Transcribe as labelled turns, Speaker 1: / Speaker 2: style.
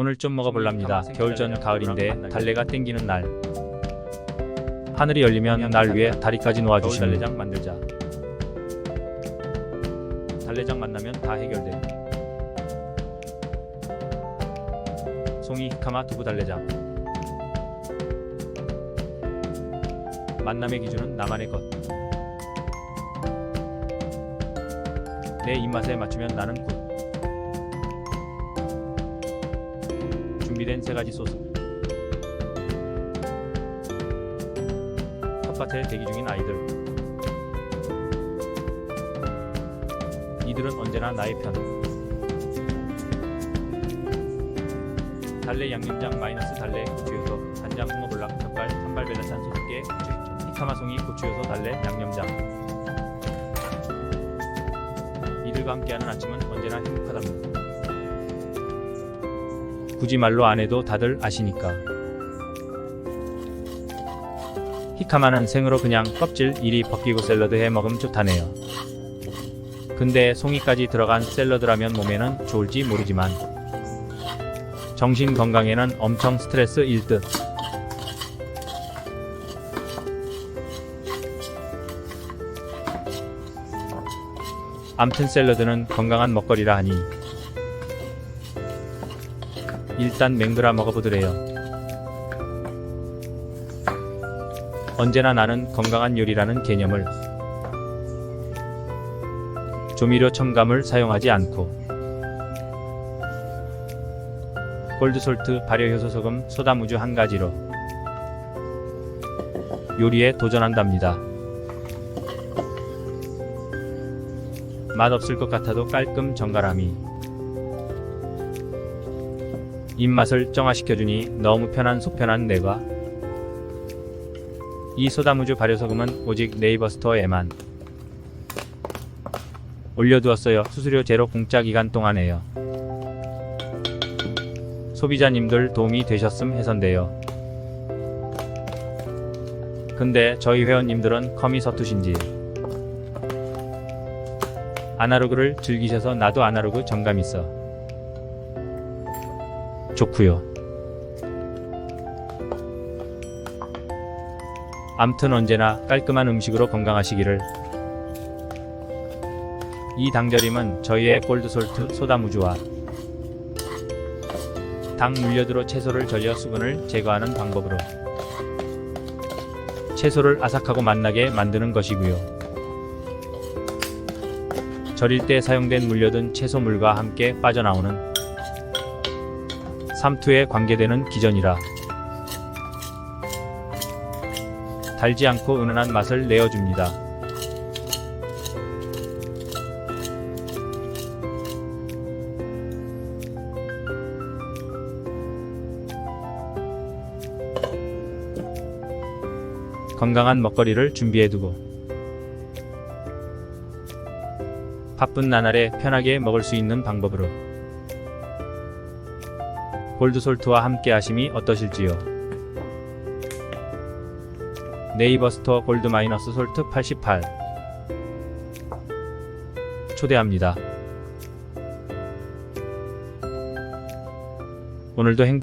Speaker 1: 오늘 좀 먹어볼랍니다. 겨울 전 가을인데 달래가 땡기는 날. 하늘이 열리면 날 위해 다리까지 놓아주신 달래장 만들자. 달래장 만나면 다 해결돼. 송이 히카마 두부 달래장. 만남의 기준은 나만의 것. 내 입맛에 맞추면 나는 굿. 준비된 세 가지 소스. 텃밭에 대기 중인 아이들. 이들은 언제나 나의 편. 달래 양념장 마이너스 달래 고추요소 간장 홍어볼락 젓갈 산발 벨라찬 소스깨 고추 히카마송이 고추요소 달래 양념장. 이들과 함께하는 아침은 언제나 행복하답니다. 굳이 말로 안 해도 다들 아시니까. 히카마는 생으로 그냥 껍질 이리 벗기고 샐러드 해 먹으면 좋다네요. 근데 송이까지 들어간 샐러드라면 몸에는 좋을지 모르지만 정신 건강에는 엄청 스트레스 일 듯. 암튼 샐러드는 건강한 먹거리라 하니 일단 맹그라 먹어보드래요. 언제나 나는 건강한 요리라는 개념을 조미료 첨가물 사용하지 않고 골드솔트, 발효효소 소금, 소다무주 한 가지로 요리에 도전한답니다. 맛없을 것 같아도 깔끔 정갈함이 입맛을 정화시켜주니 너무 편한 속편한 내가 이 소다무주 발효소금은 오직 네이버 스토어에만 올려두었어요. 수수료 제로 공짜 기간 동안에요. 소비자님들 도움이 되셨음 해선데요. 근데 저희 회원님들은 컴이 서투신지 아날로그를 즐기셔서 나도 아날로그 정감 있어. 좋구요. 암튼 언제나 깔끔한 음식으로 건강하시기를. 이 당절임은 저희의 골드솔트 소다무주와 당 물엿으로 채소를 절여 수분을 제거하는 방법으로 채소를 아삭하고 맛나게 만드는 것이고요. 절일 때 사용된 물엿은 채소물과 함께 빠져나오는 삼투에 관계되는 기전이라 달지 않고 은은한 맛을 내어줍니다. 건강한 먹거리를 준비해두고 바쁜 나날에 편하게 먹을 수 있는 방법으로 골드솔트와 함께 하심이 어떠실지요? 네이버 스토어 골드 마이너스 솔트 88 초대합니다. 오늘도 행복